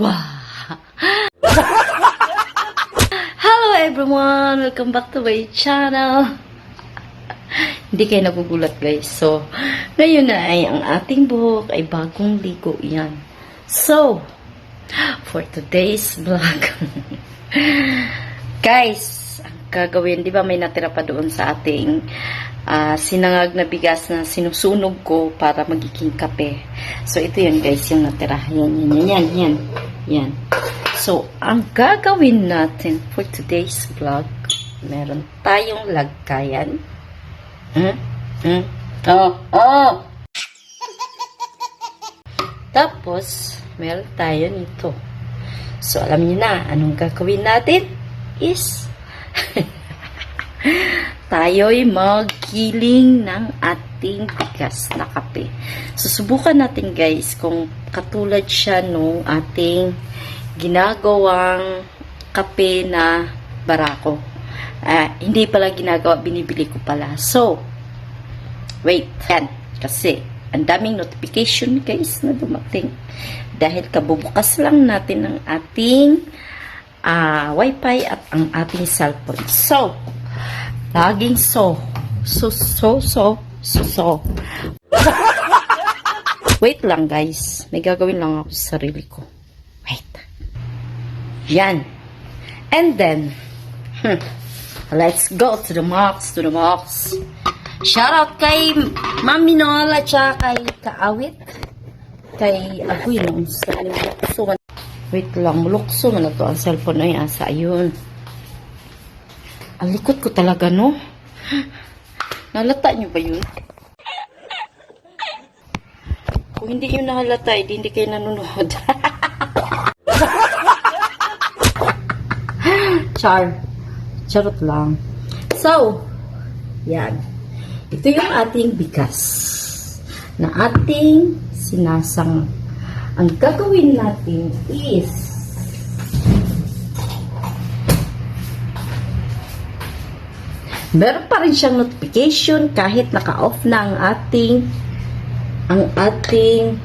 Wow! Hello everyone! Welcome back to my channel! Hindi kayo nagugulat guys. So, ngayon na ay ang ating buhok ay bagong ligo yan. So, for today's vlog, guys, ang gagawin, di ba may natira pa doon sa ating ah, sinangag na bigas na sinusunog ko para magiging kape. So, ito yun guys, yung natira. Yan, yan, yan, yan, yan. Yan. So, ang gagawin natin for today's vlog, meron tayong lagkayan. Hmm? Hmm? Oh, oh! Tapos, meron tayo nito. So, alam niyo na, anong gagawin natin? Is, tayo'y magkiling ng ating bigas na kape. Susubukan natin guys kung katulad siya nung ating ginagawang kape na barako. Ah, hindi pala ginagawa, binibili ko pala. So, wait, yan. Kasi, ang daming notification guys na dumating. Dahil kabubukas lang natin ang ating ah, wifi at ang ating cellphone. So, laging so. So, so, so, so, so. Wait lang guys. May gagawin lang ako sa sarili ko. Wait. Yan. And then, hmm, let's go to the max, to the max. Shout out kay Mami Nola at kay Kaawit. Kay Agoy nung sa. Wait lang, mulukso man na to ang cellphone ay asa. Ayun. Ang likot ko talaga, no? Nalata niyo ba yun? Kung hindi yun nahalata, hindi, hindi kayo nanonood. Char. Charot lang. So, yan. Ito yung ating bigas na ating sinasang. Ang gagawin natin is meron pa rin siyang notification kahit naka-off na ang ating ang ating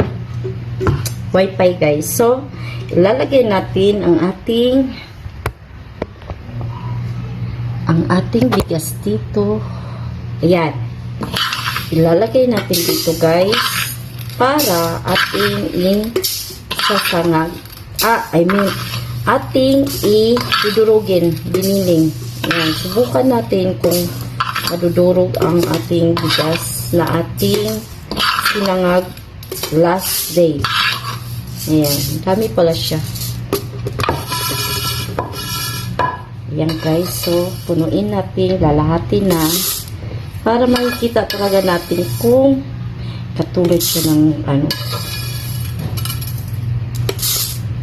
wifi guys. So, ilalagay natin ang ating ang ating bigas dito. Ayan. Ilalagay natin dito guys para ating in sasangag. Ah, I mean, ating i-dudurugin, biniling. Ayan. Subukan natin kung madudurog ang ating bigas na ating sinangag last day. Ayan. Dami pala siya. Ayan guys. So, punuin natin, lalahatin na para makikita talaga natin kung katulad siya ng ano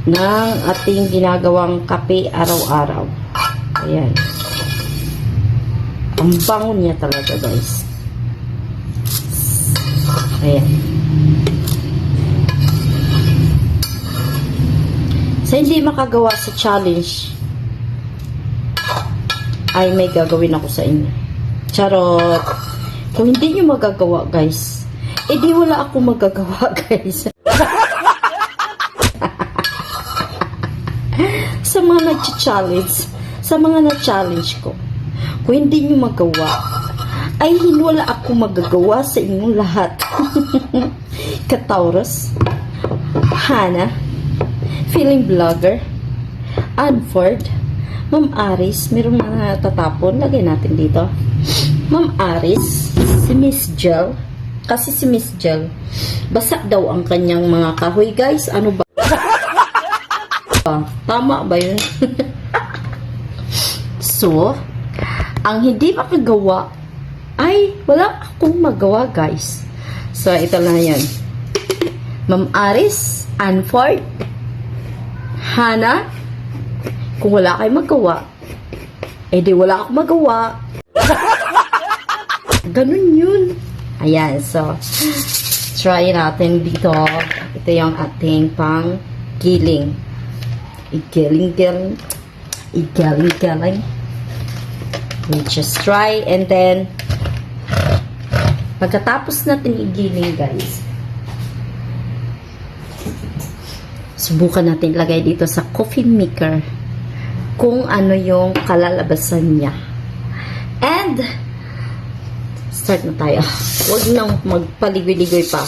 ng ating ginagawang kape araw-araw. Ayan. Ang bango niya talaga guys. Ayan. Sa hindi makagawa sa challenge, ay may gagawin ako sa inyo. Charot. Kung hindi nyo magagawa, guys, eh wala ako magagawa, guys. sa mga nag-challenge, sa mga na-challenge ko, kung hindi nyo magawa, ay wala ako magagawa sa inyong lahat. Kataurus, Hana, Feeling Vlogger, Adford, Ma'am Aris, merong mga tatapon. Lagay natin dito. Ma'am Aris, si Miss Jel. Kasi si Miss Jel, basa daw ang kanyang mga kahoy. Guys, ano ba? Tama ba yun? so, ang hindi makagawa ay wala akong magawa, guys. So, ito na yan. Ma'am Aris, Anford, Hannah, kung wala kayong magawa, eh di wala akong magawa. Ganun yun. Ayan, so, try natin dito. Ito yung ating pang giling. Igiling-giling. Igiling-giling. We just try and then pagkatapos natin igiling guys, subukan natin lagay dito sa coffee maker kung ano yung kalalabasan niya. And, start na tayo. Huwag nang magpaligoy-ligoy pa.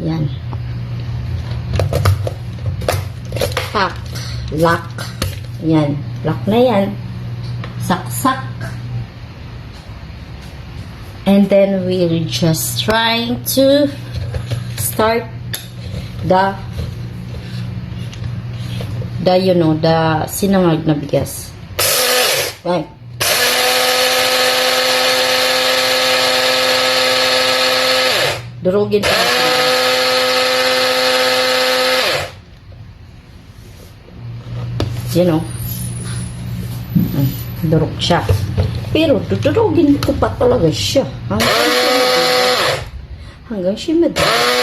Yan. Tak. Lock. Yan. Lock na yan. Saksak. And then we're just trying to start the the you know the sinangag na bigas. Right. Durugin pa. You know. Durog siya. Pero dudurugin ko pa talaga siya. Hanggang siya madurog. Hanggang siya madurog.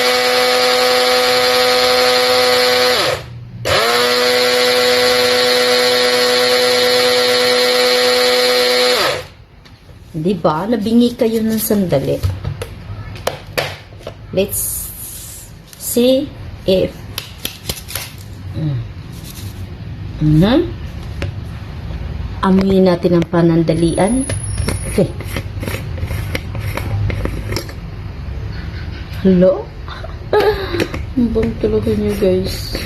Di ba? Nabingi kayo ng sandali. Let's see if mm. Mhm. Amuyin natin ang panandalian. Okay. Hello? Ang bang talaga niyo guys.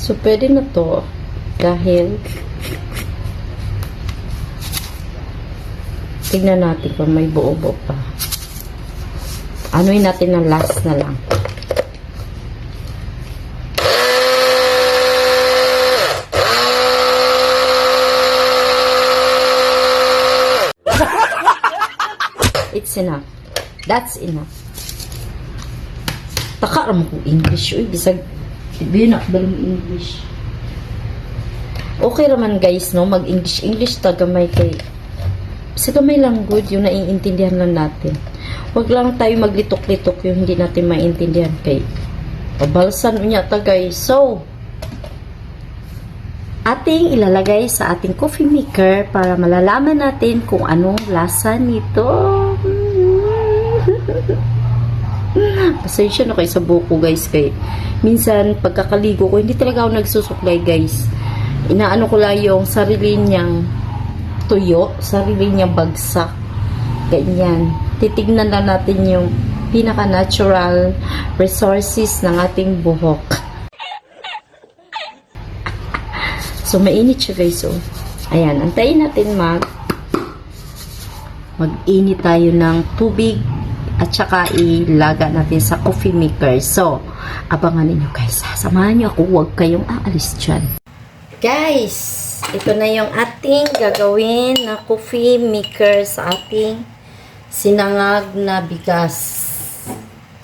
So, pwede na to. Dahil tignan natin kung may buo-buo pa. Anuin natin ng last na lang. It's enough. That's enough. Taka mo kung English. Uy, bisag. Binak ba ng English? Okay raman guys, no? Mag-English. English ta gamay kay sa gamay lang good yung naiintindihan lang natin. Huwag lang tayo maglitok-litok yung hindi natin maintindihan kay pabalsan unya ta guys. So, ating ilalagay sa ating coffee maker para malalaman natin kung anong lasa nito. Pasensya na kayo sa buko guys kay minsan pagkakaligo ko hindi talaga ako nagsusuklay guys. Inaano ko lang yung sarili niyang tuyo, sarili niyang bagsak. Ganyan. Titignan lang natin yung pinaka-natural resources ng ating buhok. So, mainit siya guys. So, ayan. Antayin natin mag mag-init tayo ng tubig at saka ilaga natin sa coffee maker. So, abangan ninyo guys. Samahan niyo ako. Huwag kayong aalis dyan. Guys, ito na yung ating gagawin na coffee maker sa ating sinangag na bigas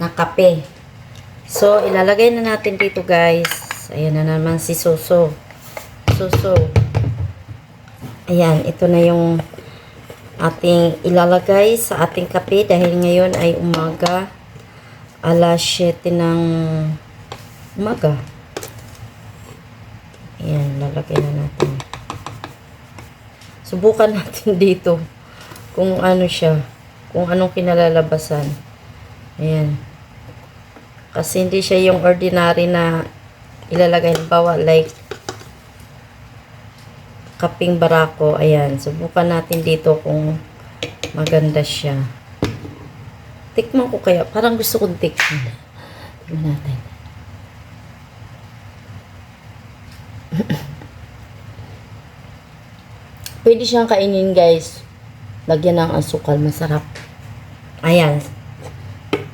na kape. So, ilalagay na natin dito guys. Ayan na naman si Suso. Suso. Ayan, ito na yung ating ilalagay sa ating kape dahil ngayon ay umaga alas 7 ng umaga. Ayan, lalagay na natin. Subukan natin dito kung ano siya, kung anong kinalalabasan. Ayan. Kasi hindi siya yung ordinary na ilalagay. Bawa, like, kaping barako. Ayan. Subukan natin dito kung maganda siya. Tikman ko kaya. Parang gusto kong tikman. Tikman natin. Pwede siyang kainin guys. Lagyan ng asukal. Masarap. Ayan.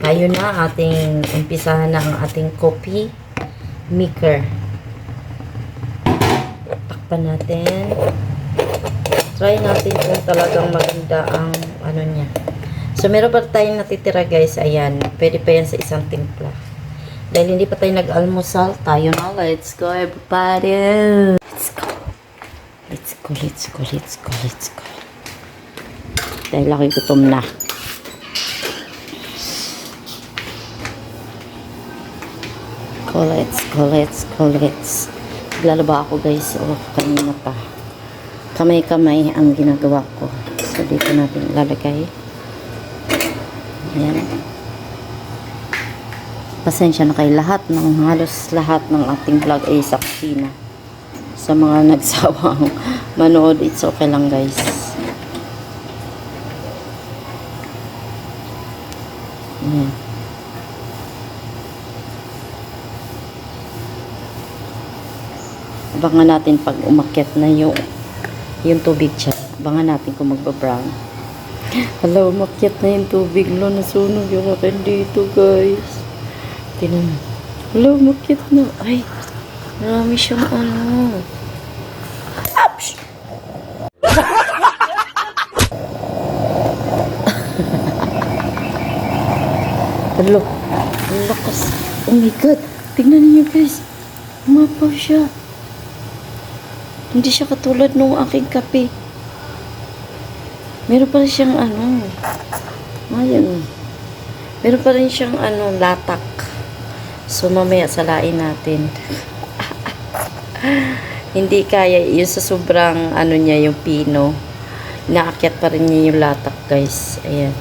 Tayo na ating umpisahan na ang ating coffee maker. Takpan natin. Try natin kung talagang maganda ang ano niya. So, meron pa tayong natitira guys. Ayan. Pwede pa yan sa isang timpla. Dahil hindi pa tayo nag-almusal, tayo na. Let's go everybody. Let's go. Let's go, let's go, let's go, let's go. Dahil ako'y gutom na. Go, let's go, let's go, let's. Lalaba ako guys. O, kanina pa. Kamay-kamay ang ginagawa ko. So, dito natin ilalagay. Ayan. Pasensya na kay lahat ng halos lahat ng ating vlog ay sa kusina. Sa mga nagsawang manood, it's okay lang guys. Ayan. Abangan natin pag umakyat na yung yung tubig siya. Abangan natin kung magbabrown. Hala, umakyat na yung tubig. Lo, nasunog yung akin dito, guys. Tinan. Hala, umakyat na. Ay, marami siyang ano. Ouch! Hala, ang lakas. Oh my God. Tingnan niyo, guys. Umapaw siya. Hindi siya katulad nung aking kape. Meron pa rin siyang ano. Ayan. Meron pa rin siyang ano, latak. So, mamaya salain natin. Hindi kaya yun sa sobrang ano niya, yung pino. Naakyat pa rin niya yung latak, guys. Ayan.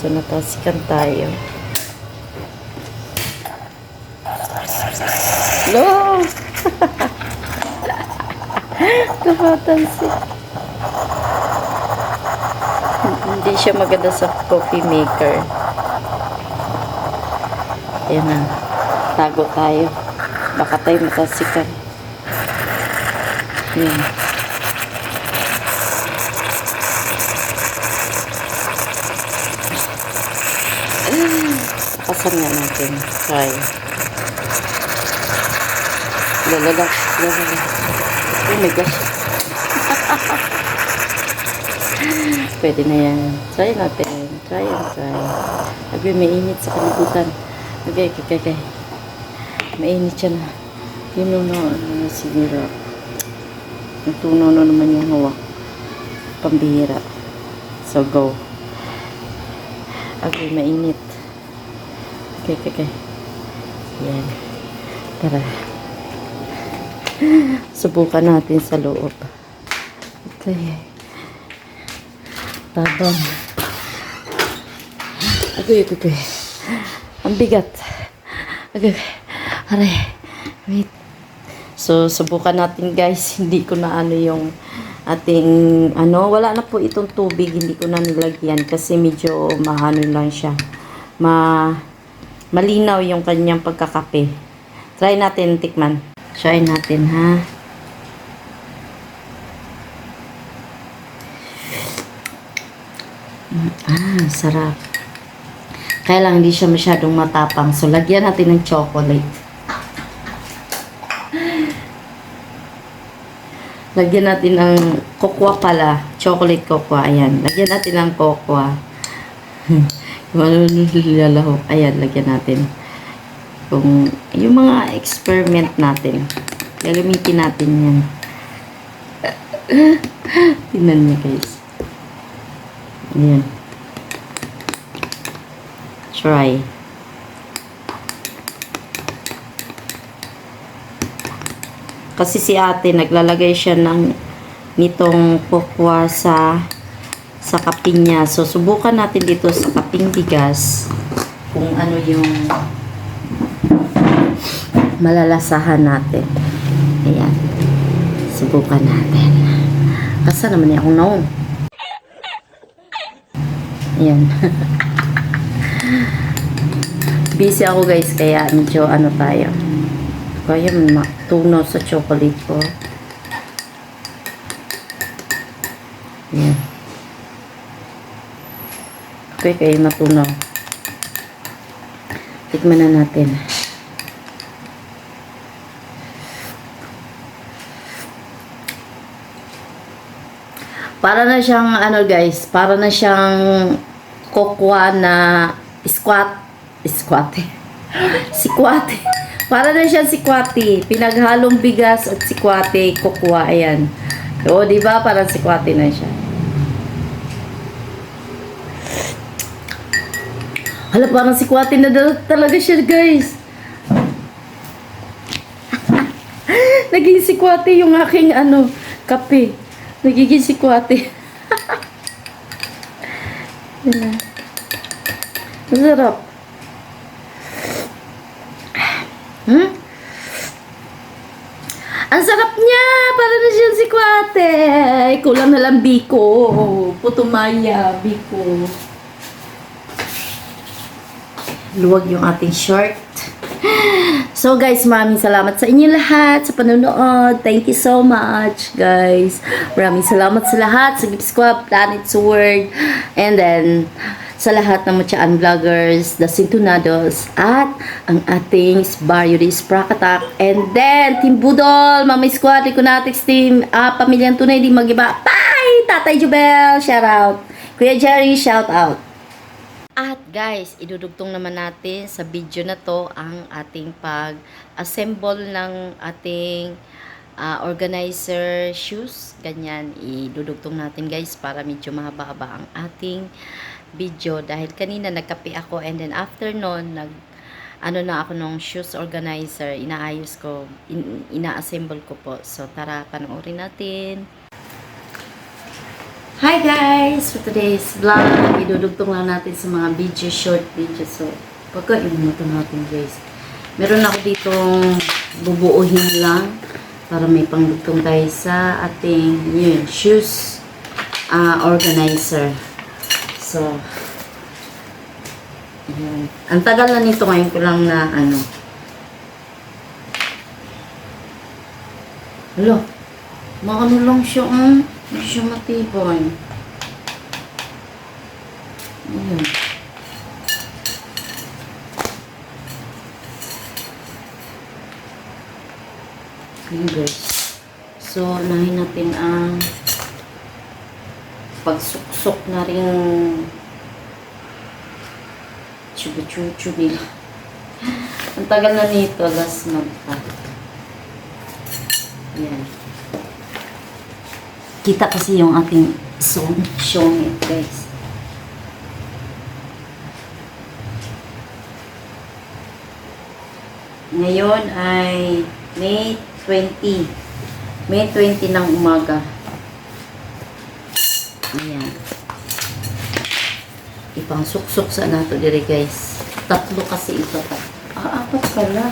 So, natasikan tayo. Lo! Nakatansi. Hindi siya maganda sa coffee maker. Ayan na. Tago tayo. Baka tayo matasikan. Ayan. Pasan nga natin. Try. Lalala. Lalala. Oh my gosh. Pwede na yan. Try natin. Try and try. Sabi, mainit sa kalibutan. Okay, okay, okay. Mainit siya na. Yun na, ano, sinira. Natunaw na naman yung hawak. Pambihira. So, go. Okay, mainit. Okay, okay, okay. Yan. Tara. Subukan natin sa loob. Okay. Tabang. Agoy, agoy. Ang bigat. Agoy. Aray. Wait. So, subukan natin guys. Hindi ko na ano yung ating, ano, wala na po itong tubig. Hindi ko na nilagyan kasi medyo mahano lang siya. Ma, malinaw yung kanyang pagkakape. Try natin tikman. Try natin ha. Ah, sarap. Kaya lang hindi siya masyadong matapang. So, lagyan natin ng chocolate. Lagyan natin ng cocoa pala. Chocolate cocoa. Ayan. Lagyan natin ng ano nilalahok. Ayan, lagyan natin. Kung, yung mga experiment natin. Gagamitin natin yan. Tingnan niyo guys. Ayan. Try. Kasi si ate, naglalagay siya ng nitong kokwa sa sa kaping niya. So, subukan natin dito sa kaping bigas kung ano yung malalasahan natin. Ayan. Subukan natin. Kasa naman akong naong. Ayan. Busy ako guys, kaya medyo ano tayo. Kaya matunaw sa chocolate ko. Ayan. Okay, kaya matunaw. Tikman na natin. Para na siyang ano guys, para na siyang kokwa na squat squat sikwate. Para na siyang sikwate. Pinaghalong bigas at sikwate, kokwa, ayan. O, di ba? Parang sikwate na siya. Hala, parang sikwate na talaga siya, guys. Naging sikwate yung aking, ano, kape. Nagiging sikwate. Yun na. Sarap. Hmm? Ang sarap niya! Para na siyang si Kwate! Kulang na lang biko. Putumaya, biko. Luwag yung ating short. So guys, maraming salamat sa inyo lahat sa panonood. Thank you so much, guys. Maraming salamat sa lahat sa Gift Squad, Planet Sword, and then sa lahat ng Mutsaan Vloggers, The Sintonados, at ang ating Barrio de Sprakatak, and then Team Budol, Mama Squad, Liconatics Team, ah, Pamilyang Tunay, di magiba. Bye! Tatay Jubel, shout out. Kuya Jerry, shout out. At guys, idudugtong naman natin sa video na to ang ating pag-assemble ng ating ah, organizer shoes. Ganyan, idudugtong natin guys para medyo mahaba-haba ang ating video. Dahil kanina nagkape ako and then after nun, nag ano na ako nung shoes organizer, inaayos ko, in, ina-assemble ko po. So tara, panoorin natin. Hi guys! For today's vlog, idudugtong lang natin sa mga video, short video. So, pagkain mo ito natin guys. Meron ako ditong bubuuhin lang para may pangdugtong tayo sa ating yun, shoes ah, organizer. So, yun. Ang tagal na nito ngayon ko lang na ano. Hello, maano lang siya, um, hindi siya matibay. Ayan. Ayan guys. So, unahin natin ang pagsuksok na rin chubi-chubi. Ang tagal na nito, last month pa. Ayan. Kita kasi yung ating song, songit, guys. Ngayon ay May 20. May 20 ng umaga. Ayan. Ipang suksok sa nato dire guys. Tatlo kasi ito. Ah, apat pala.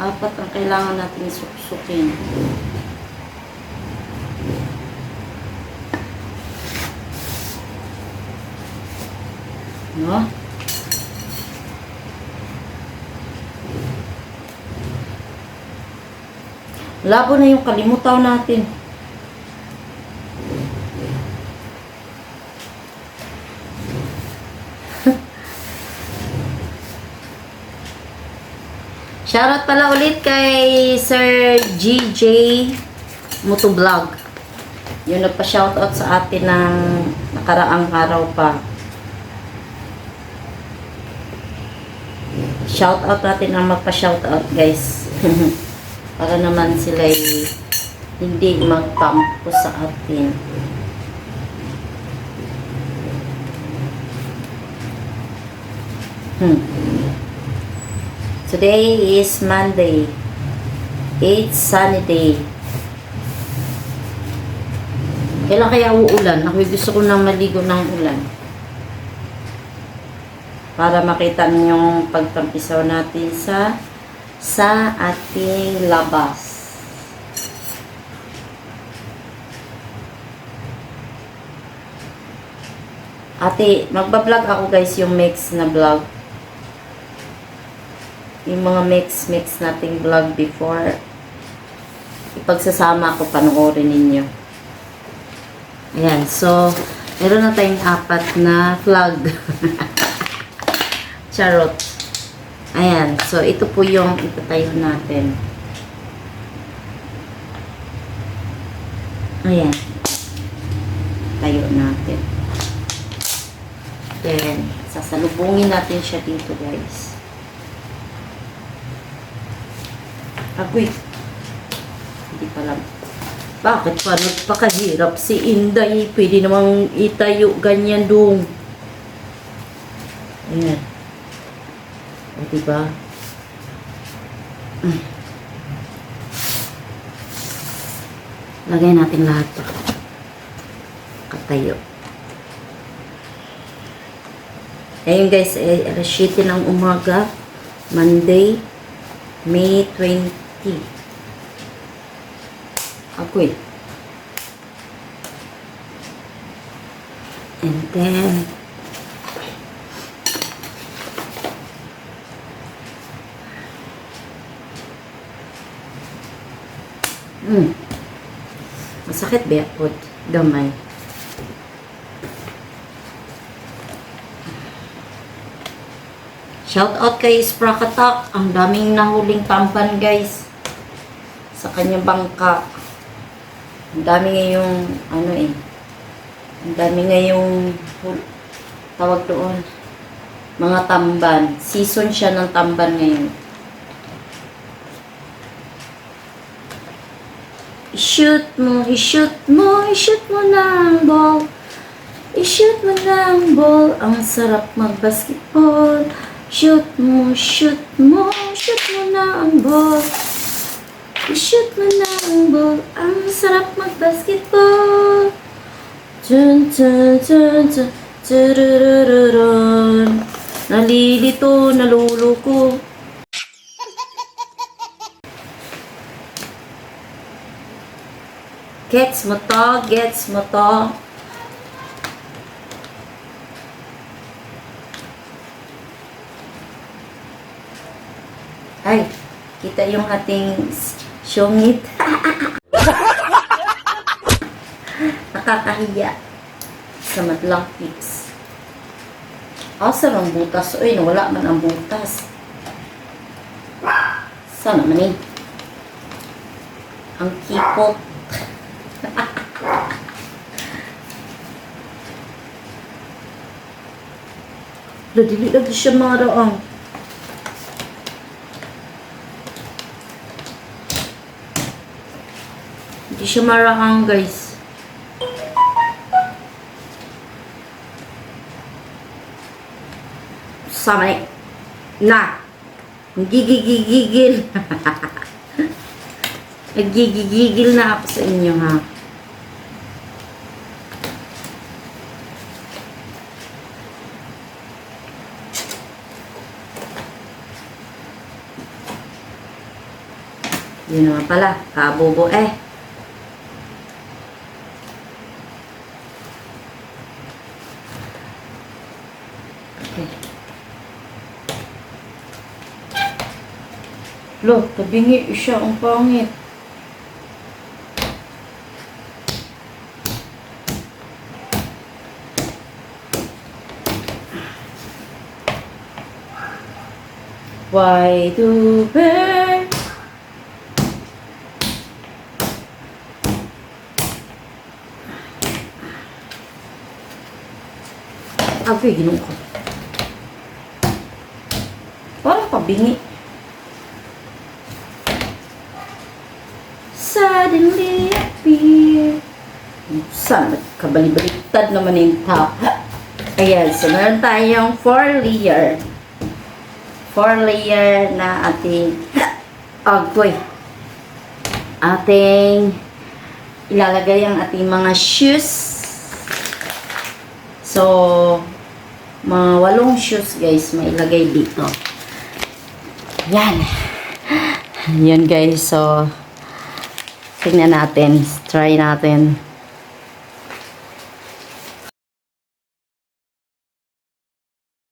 Apat ang kailangan natin suksukin. No? Labo na yung kalimutaw natin. Shoutout pala ulit kay Sir GJ Motovlog. Yung nagpa-shoutout sa atin ng nakaraang araw pa. Shoutout natin ang magpa-shoutout guys. Para naman sila hindi magtampo sa atin. Hmm. Today is Monday. It's sunny day. Kailan kaya uulan? Ako gusto ko nang maligo ng ulan. Para makita niyo yung pagtampisaw natin sa sa ating labas. Ate, magbablog ako guys yung mix na vlog. Yung mga mix-mix nating vlog before. Ipagsasama ko, panoorin ninyo. Ayan, so, meron na tayong apat na vlog. Charot. Ayan, so ito po yung itatayo natin. Ayan. Tayo natin. Then, sasalubungin natin siya dito guys. Agoy. Hindi pa lang. Bakit pa nagpakahirap si Inday? Pwede namang itayo ganyan dong. Ayan. O, diba? Lagay natin lahat to. Katayo. Ayun guys, eh, alas 7 ng umaga, Monday. May 20. Ako eh. And then, Hmm. Masakit ba po? Gamay. Shout out kay Sprakatak. Ang daming nahuling tampan guys. Sa kanyang bangka. Ang dami ngayong ano eh. Ang dami ngayong tawag doon. Mga tamban. Season siya ng tamban ngayon. I-shoot mo, i-shoot mo, i-shoot mo ng ball. I-shoot mo ng ball. Ang sarap mag-basketball. Shoot mo, shoot mo, shoot mo ng ball. I-shoot mo ng ball. Ang sarap mag-basketball. Tun, tun, tun, tun, tururururun. Nalilito, naluluko. Gets mo to, gets mo to. Ay, kita yung ating s- syungit. Nakakahiya. Sa madlang pics. Asa ang butas? Uy, nawala man ang butas. Sana man eh. Ang kipot. Ladili lagi siya mga raang. Hindi siya marahang guys. Samay. Na. Gigigigigil. Nagigigigil na ako sa inyo ha. Yun naman pala, kabobo eh. Okay. Lo, tabingi siya ang pangit. Why do birds Agoy, ginoo ko. Parang pabingi. Suddenly appear. Sana kabalibaliktad naman yung tao. Ayan, so meron tayong 4 layer. 4 layer na ating agoy. Ating ilalagay ang ating mga shoes. So, mga walong shoes guys, mailagay dito. Yan. Yan guys, so, tingnan natin. Try natin.